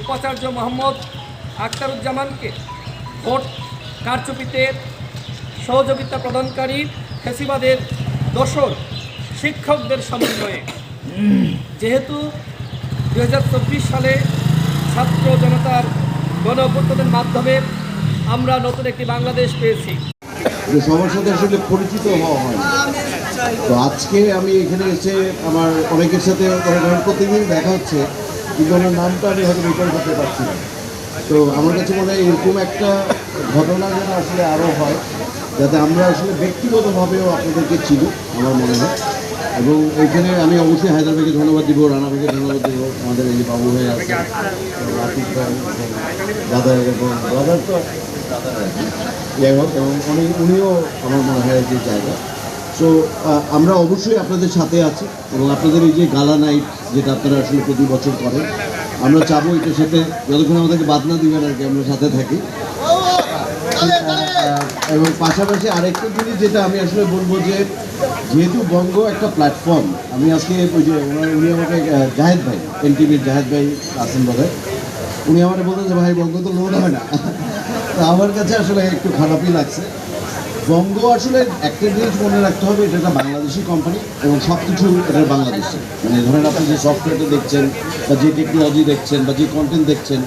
উপাচার্য মোহাম্মদ আখতারুজ্জামানকে ভোট কারচুপিতে সহযোগিতা প্রদানকারী ফেসিবাদের দোসর শিক্ষকদের সমন্বয়ে যেহেতু দু সালে ছাত্র জনতার গণ মাধ্যমে আমরা নতুন একটি বাংলাদেশ পেয়েছি যে সাথে আসলে পরিচিত হওয়া হয়। তো আজকে আমি এখানে এসে আমার অনেকের সাথে প্রতিদিন দেখা হচ্ছে কিন্তু ওনার নামটা আমি হয়তো রিকল করতে পারছি না। তো আমার কাছে মনে হয় এরকম একটা ঘটনা যেন আসলে আরও হয়, যাতে আমরা আসলে ব্যক্তিগতভাবেও আপনাদেরকে চিনি, আমার মনে হয়। এবং এইখানে আমি অবশ্যই হায়দ্রাবাদকে ধন্যবাদ দিব রানা ভাইকে ধন্যবাদ দিব, আমাদের এই যে বাবু ভাই আছে, আতিক ভাই, দাদা এবং দাদার তো হোক, এবং উনি উনিও আমার মনে হয় যে জায়গা। সো আমরা অবশ্যই আপনাদের সাথে আছি এবং আপনাদের এই যে গালা নাইট যেটা আপনারা আসলে প্রতি বছর করেন, আমরা চাবো এটার সাথে, যতক্ষণ আমাদেরকে বাদ না দিবেন আর কি, আমরা সাথে থাকি। এবং পাশাপাশি আরেকটা জিনিস যেটা আমি আসলে বলব যে, যেহেতু বঙ্গ একটা প্ল্যাটফর্ম আমি আজকে ওই যে উনি আমাকে জাহেদ ভাই, এনটিভির জাহেদ ভাই আছেন বোধ উনি আমাকে বলতেন যে, ভাই, বঙ্গ তো লোন হয় না। তো আমার কাছে আসলে একটু খারাপই লাগছে। বঙ্গ আসলে একটা জিনিস মনে রাখতে হবে, এটা একটা বাংলাদেশি কোম্পানি এবং সব কিছু এটা বাংলাদেশি। মানে ধরেন আপনি যে সফটওয়্যারটা দেখছেন বা যে টেকনোলজি দেখছেন বা যে কন্টেন্ট দেখছেন,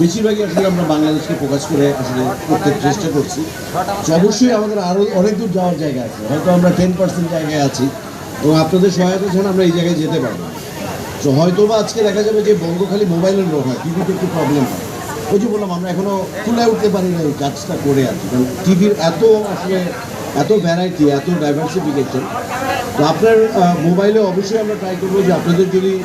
বেশিরভাগই আসলে আমরা বাংলাদেশকে ফোকাস করে আসলে করতে চেষ্টা করছি। অবশ্যই আমাদের আরও অনেক দূর যাওয়ার জায়গা আছে। হয়তো আমরা টেন পার্সেন্ট জায়গায় আছি এবং আপনাদের সহায়তা ছাড়া আমরা এই জায়গায় যেতে পারব। তো হয়তো বা আজকে দেখা যাবে যে বঙ্গ খালি মোবাইলের রোগ হয় টিভিতে একটু প্রবলেম হয়। ওই যে বললাম, আমরা এখনও তুলে উঠতে পারি না এই কাজটা করে আছি কারণ টিভির এত আসলে এত ভ্যারাইটি এত ডাইভার্সিফিকেশন তো আপনার মোবাইলে অবশ্যই আমরা ট্রাই করব যে আপনাদের যদি